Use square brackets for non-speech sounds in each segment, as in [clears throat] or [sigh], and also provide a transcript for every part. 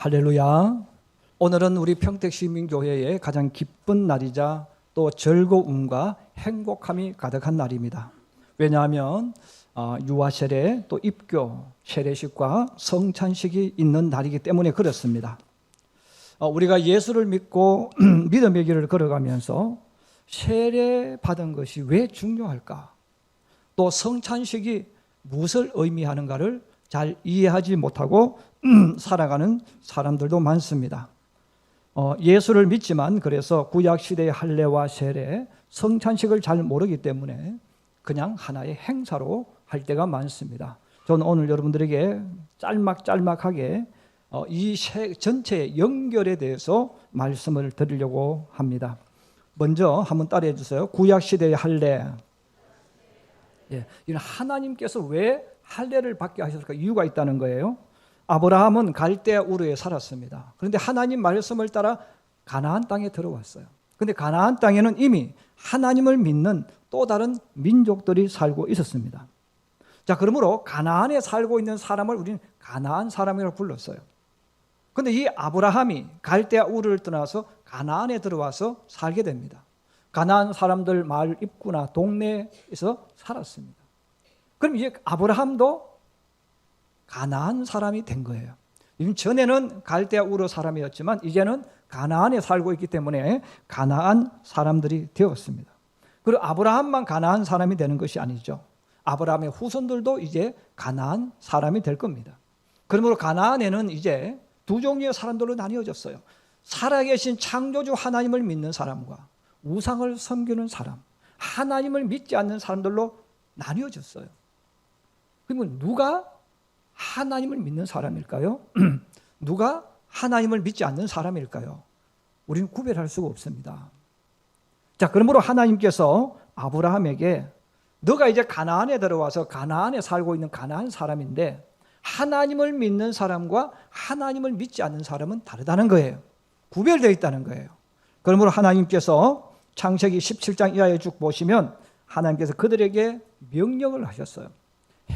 할렐루야. 오늘은 우리 평택시민교회의 가장 기쁜 날이자 또 즐거움과 행복함이 가득한 날입니다. 왜냐하면 어, 유아 세례 또 입교 세례식과 성찬식이 있는 날이기 때문에 그렇습니다. 어, 우리가 예수를 믿고 [clears throat] 믿음의 길을 걸어가면서 세례 받은 것이 왜 중요할까? 또 성찬식이 무엇을 의미하는가를 잘 이해하지 못하고 [clears throat] 살아가는 사람들도 많습니다. 어, 예수를 믿지만 그래서 구약 시대의 할례와 세례, 성찬식을 잘 모르기 때문에 그냥 하나의 행사로 할 때가 많습니다. 저는 오늘 여러분들에게 짤막짤막하게 어, 이 세- 전체의 연결에 대해서 말씀을 드리려고 합니다. 먼저 한번 따라해 주세요. 구약 시대의 할례. 예, 이는 하나님께서 왜 할례를 받게 하셨을까 이유가 있다는 거예요. 아브라함은 갈대아 우르에 살았습니다. 그런데 하나님 말씀을 따라 가나안 땅에 들어왔어요. 근데 가나안 땅에는 이미 하나님을 믿는 또 다른 민족들이 살고 있었습니다. 자, 그러므로 가나안에 살고 있는 사람을 우리는 가나안 사람이라고 불렀어요. 근데 이 아브라함이 갈대아 우르를 떠나서 가나안에 들어와서 살게 됩니다. 가나안 사람들 마을 입구나 동네에서 살았습니다. 그럼 이제 아브라함도 가나안 사람이 된 거예요. 이미 전에는 갈대아 우르 사람이었지만 이제는 가나안에 살고 있기 때문에 가나안 사람들이 되었습니다. 그리고 아브라함만 가나안 사람이 되는 것이 아니죠. 아브라함의 후손들도 이제 가나안 사람이 될 겁니다. 그러므로 가나안에는 이제 두 종류의 사람들로 나뉘어졌어요. 살아계신 창조주 하나님을 믿는 사람과 우상을 섬기는 사람, 하나님을 믿지 않는 사람들로 나뉘어졌어요. 그러면 누가 하나님을 믿는 사람일까요? [clears throat] 누가 하나님을 믿지 않는 사람일까요? 우리는 구별할 수가 없습니다. 자, 그러므로 하나님께서 아브라함에게 너가 이제 가나안에 들어와서 가나안에 살고 있는 가나안 사람인데 하나님을 믿는 사람과 하나님을 믿지 않는 사람은 다르다는 거예요. 구별되어 있다는 거예요. 그러므로 하나님께서 창세기 17장 이하에 쭉 보시면 하나님께서 그들에게 명령을 하셨어요.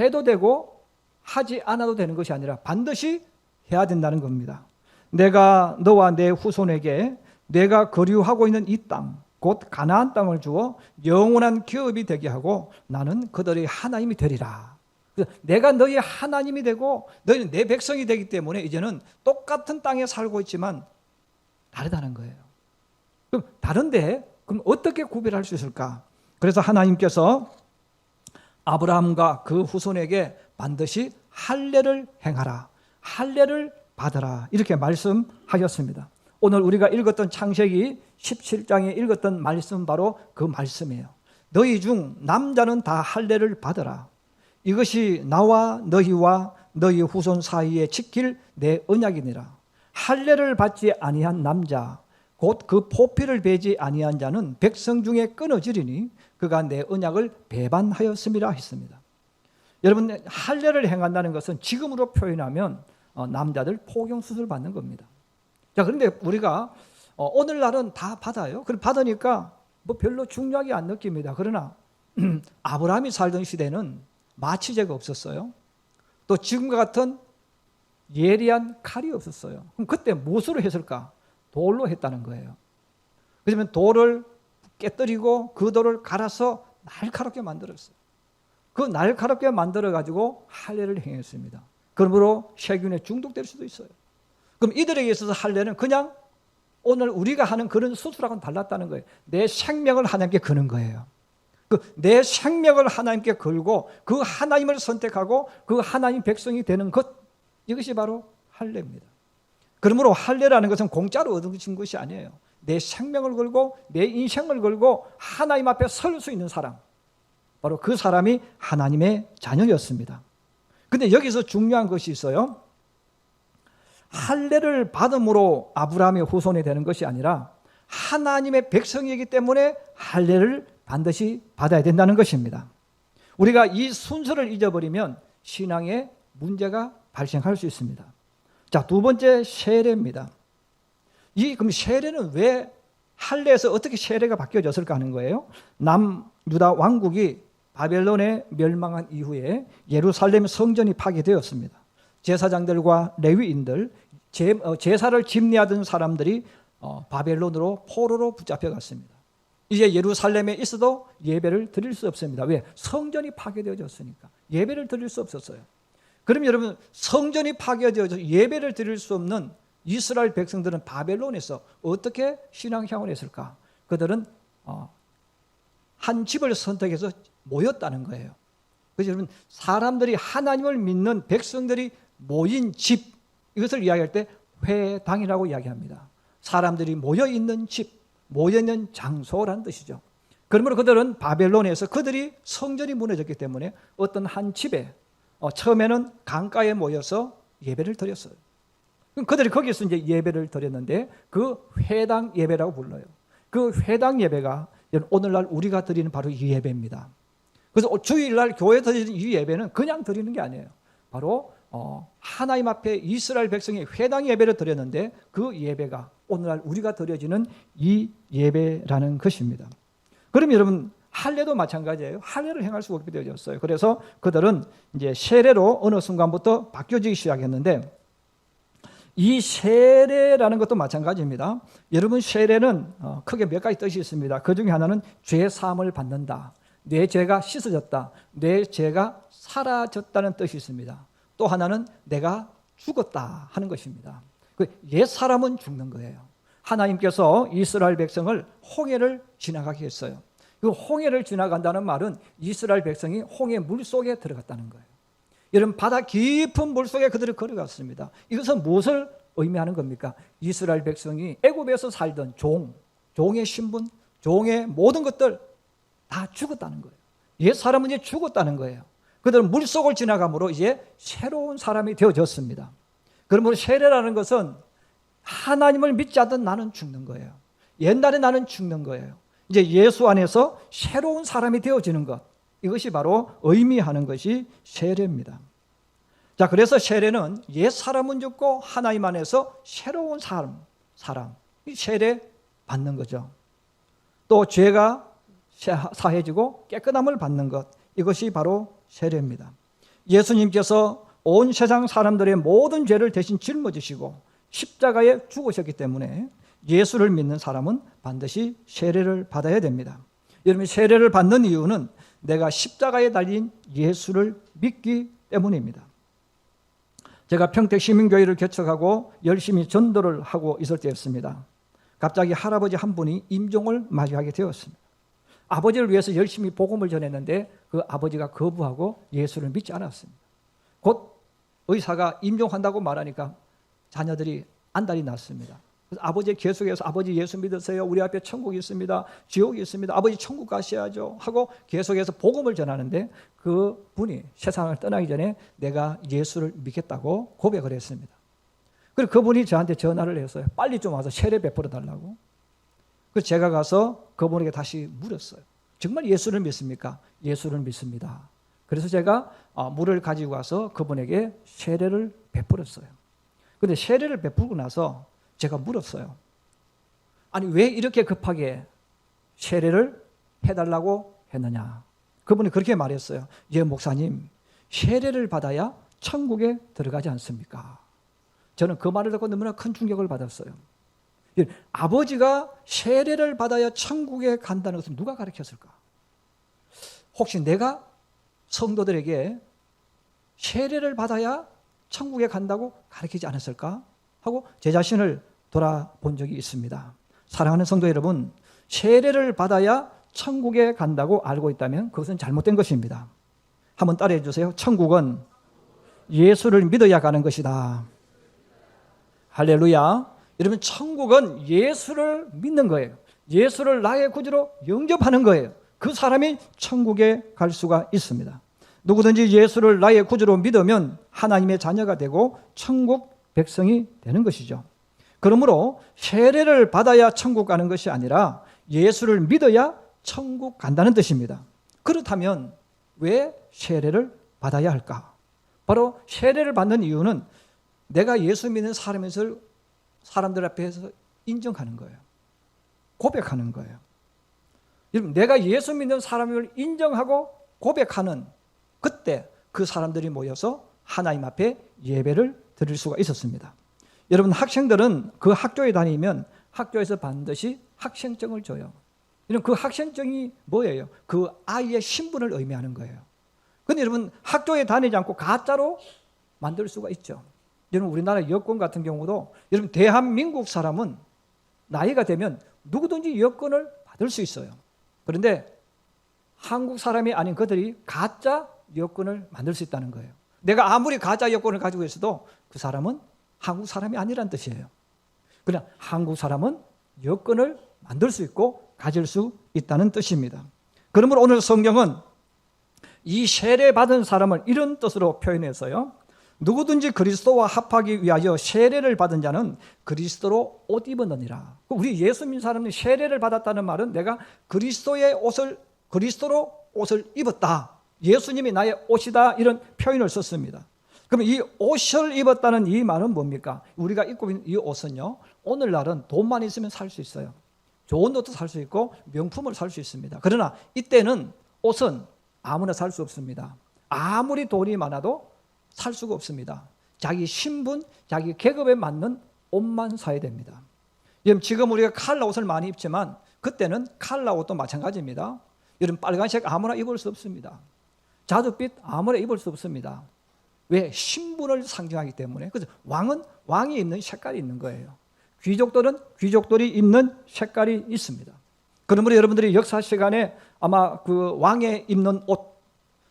해도 되고 하지 않아도 되는 것이 아니라 반드시 해야 된다는 겁니다. 내가 너와 내 후손에게 내가 거류하고 있는 이 땅, 곧 가나안 땅을 주어 영원한 기업이 되게 하고 나는 그들의 하나님이 되리라. 내가 너희 하나님이 되고 너희는 내 백성이 되기 때문에 이제는 똑같은 땅에 살고 있지만 다르다는 거예요. 그럼 다른데 그럼 어떻게 구별할 수 있을까? 그래서 하나님께서 아브라함과 그 후손에게 반드시 할례를 행하라. 할례를 받아라. 이렇게 말씀하셨습니다. 오늘 우리가 읽었던 창세기 17장에 읽었던 말씀 바로 그 말씀이에요. 너희 중 남자는 다 할례를 받아라. 이것이 나와 너희와 너희 후손 사이에 지킬 내 언약이니라. 할례를 받지 아니한 남자 곧 그 포피를 베지 아니한 자는 백성 중에 끊어지리니 그가 내 언약을 배반하였음이라 했습니다. 여러분 할례를 행한다는 것은 지금으로 표현하면 어, 남자들 포경 수술 받는 겁니다. 자 그런데 우리가 어, 오늘날은 다 받아요. 그럼 받으니까 뭐 별로 중요하게 안 느낍니다. 그러나 [clears throat] 아브라함이 살던 시대는 마취제가 없었어요. 또 지금과 같은 예리한 칼이 없었어요. 그럼 그때 무엇으로 했을까? 돌로 했다는 거예요. 그러면 돌을 깨뜨리고 그 돌을 갈아서 날카롭게 만들었어요. 그 날카롭게 만들어 가지고 할례를 행했습니다. 그러므로 세균에 중독될 수도 있어요. 그럼 이들에게 있어서 할례는 그냥 오늘 우리가 하는 그런 수술하고는 달랐다는 거예요. 내 생명을 하나님께 거는 거예요. 그 내 생명을 하나님께 걸고 그 하나님을 선택하고 그 하나님 백성이 되는 것 이것이 바로 할례입니다. 그러므로 할례라는 것은 공짜로 얻어진 것이 아니에요. 내 생명을 걸고 내 인생을 걸고 하나님 앞에 설 수 있는 사람. 바로 그 사람이 하나님의 자녀였습니다. 근데 여기서 중요한 것이 있어요. 할례를 받음으로 아브라함의 후손이 되는 것이 아니라 하나님의 백성이기 때문에 할례를 반드시 받아야 된다는 것입니다. 우리가 이 순서를 잊어버리면 신앙에 문제가 발생할 수 있습니다. 자, 두 번째 세례입니다. 이 그럼 세례는 왜 할례에서 어떻게 세례가 바뀌어졌을까 하는 거예요. 남 유다 왕국이 바벨론에 멸망한 이후에 예루살렘 성전이 파괴되었습니다. 제사장들과 레위인들 제, 어, 제사를 집례하던 사람들이 어, 바벨론으로 포로로 붙잡혀갔습니다. 이제 예루살렘에 있어도 예배를 드릴 수 없습니다. 왜? 성전이 파괴되어졌으니까 예배를 드릴 수 없었어요. 그럼 여러분 성전이 파괴되어져 예배를 드릴 수 없는 이스라엘 백성들은 바벨론에서 어떻게 신앙생활을 했을까? 그들은 어, 한 집을 선택해서 모였다는 거예요. 그래서 여러분 사람들이 하나님을 믿는 백성들이 모인 집 이것을 이야기할 때 회당이라고 이야기합니다. 사람들이 모여 있는 집, 모여 있는 장소라는 뜻이죠. 그러므로 그들은 바벨론에서 그들이 성전이 무너졌기 때문에 어떤 한 집에 어, 처음에는 강가에 모여서 예배를 드렸어요. 그들이 거기서 이제 예배를 드렸는데 그 회당 예배라고 불러요. 그 회당 예배가 오늘날 우리가 드리는 바로 이 예배입니다. 그래서 주일날 교회 드리는 이 예배는 그냥 드리는 게 아니에요. 바로 어, 하나님 앞에 이스라엘 백성이 회당 예배를 드렸는데 그 예배가 오늘날 우리가 드려지는 이 예배라는 것입니다. 그럼 여러분 할례도 마찬가지예요. 할례를 행할 수 없게 되어졌어요. 그래서 그들은 이제 세례로 어느 순간부터 바뀌어지기 시작했는데 이 세례라는 것도 마찬가지입니다. 여러분 세례는 어, 크게 몇 가지 뜻이 있습니다. 그 중에 하나는 죄 사함을 받는다. 내 죄가 씻어졌다. 내 죄가 사라졌다는 뜻이 있습니다. 또 하나는 내가 죽었다 하는 것입니다. 그옛 사람은 죽는 거예요. 하나님께서 이스라엘 백성을 홍해를 지나가게 했어요. 그 홍해를 지나간다는 말은 이스라엘 백성이 홍해 물 속에 들어갔다는 거예요. 여러분 바다 깊은 물 속에 그들이 걸어갔습니다. 이것은 무엇을 의미하는 겁니까? 이스라엘 백성이 애굽에서 살던 종, 종의 신분, 종의 모든 것들 다 죽었다는 거예요. 옛 사람은 이제 죽었다는 거예요. 그들은 물 속을 지나감으로 이제 새로운 사람이 되어졌습니다. 그러므로 세례라는 것은 하나님을 믿지 않던 나는 죽는 거예요. 옛날에 나는 죽는 거예요. 이제 예수 안에서 새로운 사람이 되어지는 것. 이것이 바로 의미하는 것이 세례입니다. 자, 그래서 세례는 옛 사람은 죽고 하나님 안에서 새로운 사람, 사람, 세례 받는 거죠. 또 죄가 사해지고 깨끗함을 받는 것. 이것이 바로 세례입니다. 예수님께서 온 세상 사람들의 모든 죄를 대신 짊어지시고 십자가에 죽으셨기 때문에 예수를 믿는 사람은 반드시 세례를 받아야 됩니다. 여러분 세례를 받는 이유는 내가 십자가에 달린 예수를 믿기 때문입니다. 제가 평택 시민교회를 개척하고 열심히 전도를 하고 있을 때였습니다. 갑자기 할아버지 한 분이 임종을 맞이하게 되었습니다. 아버지를 위해서 열심히 복음을 전했는데 그 아버지가 거부하고 예수를 믿지 않았습니다. 곧 의사가 임종한다고 말하니까 자녀들이 안달이 났습니다. 아버지 계속해서 아버지 예수 믿으세요. 우리 앞에 천국이 있습니다. 지옥이 있습니다. 아버지 천국 가셔야죠. 하고 계속해서 복음을 전하는데 그 분이 세상을 떠나기 전에 내가 예수를 믿겠다고 고백을 했습니다. 그리고 그분이 저한테 전화를 했어요. 빨리 좀 와서 세례 베풀어 달라고. 그래서 제가 가서 그분에게 다시 물었어요. 정말 예수를 믿습니까? 예수를 믿습니다. 그래서 제가 어, 물을 가지고 와서 그분에게 세례를 베풀었어요. 근데 세례를 베풀고 나서 제가 물었어요. 아니, 왜 이렇게 급하게 세례를 해달라고 했느냐? 그분이 그렇게 말했어요. 예, 목사님, 세례를 받아야 천국에 들어가지 않습니까? 저는 그 말을 듣고 너무나 큰 충격을 받았어요. 예, 아버지가 세례를 받아야 천국에 간다는 것을 누가 가르쳤을까? 혹시 내가 성도들에게 세례를 받아야 천국에 간다고 가르치지 않았을까? 하고 제 자신을 돌아본 적이 있습니다. 사랑하는 성도 여러분, 세례를 받아야 천국에 간다고 알고 있다면 그것은 잘못된 것입니다. 한번 따라해 주세요. 천국은 예수를 믿어야 가는 것이다. 할렐루야. 여러분, 천국은 예수를 믿는 거예요. 예수를 나의 구주로 영접하는 거예요. 그 사람이 천국에 갈 수가 있습니다. 누구든지 예수를 나의 구주로 믿으면 하나님의 자녀가 되고 천국 백성이 되는 것이죠. 그러므로 세례를 받아야 천국 가는 것이 아니라 예수를 믿어야 천국 간다는 뜻입니다. 그렇다면 왜 세례를 받아야 할까? 바로 세례를 받는 이유는 내가 예수 믿는 사람에서 사람들 앞에서 인정하는 거예요. 고백하는 거예요. 여러분, 내가 예수 믿는 사람을 인정하고 고백하는 그때 그 사람들이 모여서 하나님 앞에 예배를 드릴 수가 있었습니다. 여러분 학생들은 그 학교에 다니면 학교에서 반드시 학생증을 줘요. 이런 그 학생증이 뭐예요? 그 아이의 신분을 의미하는 거예요. 근데 여러분 학교에 다니지 않고 가짜로 만들 수가 있죠. 여러분 우리나라 여권 같은 경우도 여러분 대한민국 사람은 나이가 되면 누구든지 여권을 받을 수 있어요. 그런데 한국 사람이 아닌 그들이 가짜 여권을 만들 수 있다는 거예요. 내가 아무리 가짜 여권을 가지고 있어도 그 사람은 한국 사람이 아니란 뜻이에요. 그냥 한국 사람은 여권을 만들 수 있고 가질 수 있다는 뜻입니다. 그러므로 오늘 성경은 이 세례 받은 사람을 이런 뜻으로 표현해서요. 누구든지 그리스도와 합하기 위하여 세례를 받은 자는 그리스도로 옷 입었느니라. 우리 예수 믿는 사람이 세례를 받았다는 말은 내가 그리스도의 옷을 그리스도로 옷을 입었다. 예수님이 나의 옷이다 이런 표현을 썼습니다. 그럼 이 옷을 입었다는 이 말은 뭡니까? 우리가 입고 있는 이 옷은요. 오늘날은 돈만 있으면 살 수 있어요. 좋은 옷도 살 수 있고 명품을 살 수 있습니다. 그러나 이때는 옷은 아무나 살 수 없습니다. 아무리 돈이 많아도 살 수가 없습니다. 자기 신분, 자기 계급에 맞는 옷만 사야 됩니다. 지금 우리가 칼라 옷을 많이 입지만 그때는 칼라 옷도 마찬가지입니다. 여러분 빨간색 아무나 입을 수 없습니다. 자두빛 아무나 입을 수 없습니다. 왜 신분을 상징하기 때문에 그래서 왕은 왕이 입는 색깔이 있는 거예요. 귀족들은 귀족들이 입는 색깔이 있습니다. 그러므로 여러분들이 역사 시간에 아마 그 왕의 입는 옷,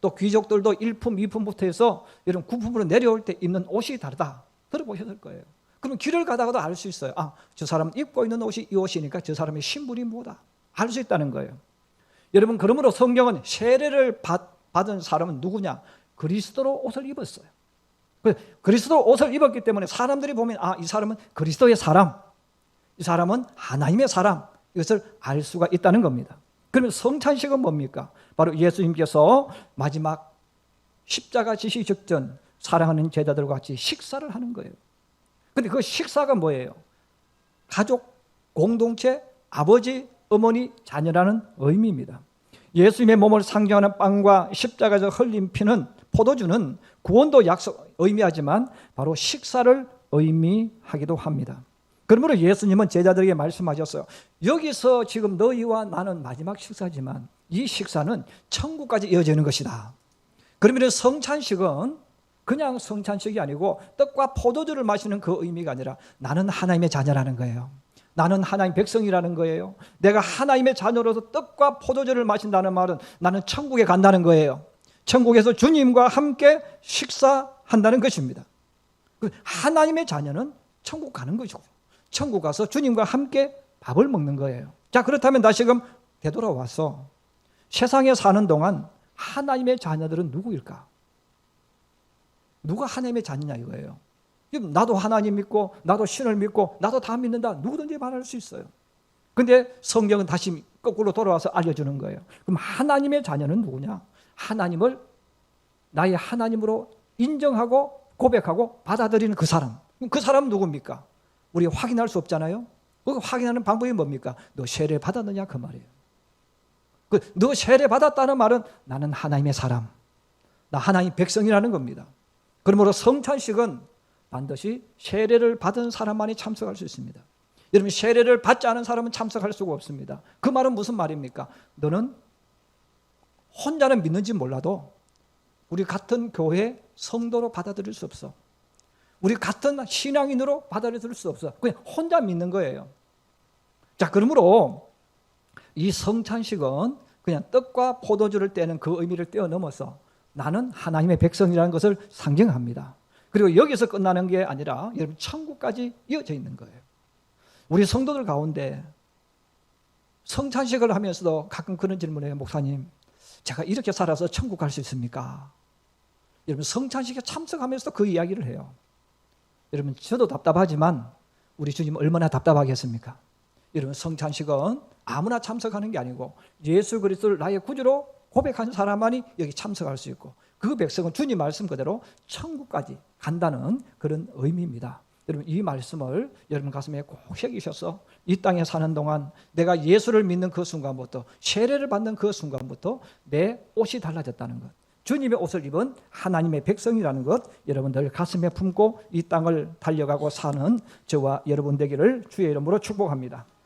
또 귀족들도 1품, 2품부터 해서 여러분 9품으로 내려올 때 입는 옷이 다르다. 들어보셨을 거예요. 그럼 길을 가다가도 알 수 있어요. 아, 저 사람 입고 있는 옷이 이 옷이니까 저 사람의 신분이 뭐다. 알 수 있다는 거예요. 여러분, 그러므로 성경은 세례를 받, 받은 사람은 누구냐? 그리스도로 옷을 입었어요. 그 그리스도 옷을 입었기 때문에 사람들이 보면 아, 이 사람은 그리스도의 사람, 이 사람은 하나님의 사람, 이것을 알 수가 있다는 겁니다. 그러면 성찬식은 뭡니까? 바로 예수님께서 마지막 십자가 지시 직전 사랑하는 제자들과 같이 식사를 하는 거예요. 근데 그 식사가 뭐예요? 가족, 공동체, 아버지, 어머니, 자녀라는 의미입니다. 예수님의 몸을 상징하는 빵과 십자가에서 흘린 피는 포도주는 구원도 약속 의미하지만 바로 식사를 의미하기도 합니다. 그러므로 예수님은 제자들에게 말씀하셨어요. 여기서 지금 너희와 나는 마지막 식사지만 이 식사는 천국까지 이어지는 것이다. 그러면 성찬식은 그냥 성찬식이 아니고 떡과 포도주를 마시는 그 의미가 아니라 나는 하나님의 자녀라는 거예요. 나는 하나님 백성이라는 거예요. 내가 하나님의 자녀로서 떡과 포도주를 마신다는 말은 나는 천국에 간다는 거예요. 천국에서 주님과 함께 식사한다는 것입니다. 그 하나님의 자녀는 천국 가는 거죠. 천국 가서 주님과 함께 밥을 먹는 거예요. 자, 그렇다면 다시금 되돌아와서 세상에 사는 동안 하나님의 자녀들은 누구일까? 누가 하나님의 자녀냐 이거예요. 나도 하나님 믿고 나도 신을 믿고 나도 다 믿는다. 누구든지 말할 수 있어요. 근데 성경은 다시 거꾸로 돌아와서 알려주는 거예요. 그럼 하나님의 자녀는 누구냐? 하나님을 나의 하나님으로 인정하고 고백하고 받아들이는 그 사람. 그 사람은 누굽니까? 우리 확인할 수 없잖아요. 그 확인하는 방법이 뭡니까? 너 세례 받았느냐 그 말이에요. 그 너 세례 받았다는 말은 나는 하나님의 사람, 나 하나님 백성이라는 겁니다. 그러므로 성찬식은 반드시 세례를 받은 사람만이 참석할 수 있습니다. 여러분 세례를 받지 않은 사람은 참석할 수가 없습니다. 그 말은 무슨 말입니까? 너는 혼자는 믿는지 몰라도 우리 같은 교회 성도로 받아들일 수 없어. 우리 같은 신앙인으로 받아들일 수 없어. 그냥 혼자 믿는 거예요. 자, 그러므로 이 성찬식은 그냥 떡과 포도주를 떼는 그 의미를 뛰어넘어서 나는 하나님의 백성이라는 것을 상징합니다. 그리고 여기서 끝나는 게 아니라 여러분 천국까지 이어져 있는 거예요. 우리 성도들 가운데 성찬식을 하면서도 가끔 그런 질문을 해요. 목사님, 제가 이렇게 살아서 천국 갈 수 있습니까? 여러분 성찬식에 참석하면서도 그 이야기를 해요. 여러분 저도 답답하지만 우리 주님 얼마나 답답하겠습니까? 여러분 성찬식은 아무나 참석하는 게 아니고 예수 그리스도를 나의 구주로 고백한 사람만이 여기 참석할 수 있고 그 백성은 주님 말씀 그대로 천국까지 간다는 그런 의미입니다. 여러분 이 말씀을 여러분 가슴에 꼭 새기셔서 이 땅에 사는 동안 내가 예수를 믿는 그 순간부터 세례를 받는 그 순간부터 내 옷이 달라졌다는 것, 주님의 옷을 입은 하나님의 백성이라는 것 여러분들 가슴에 품고 이 땅을 달려가고 사는 저와 여러분 되기를 주의 이름으로 축복합니다.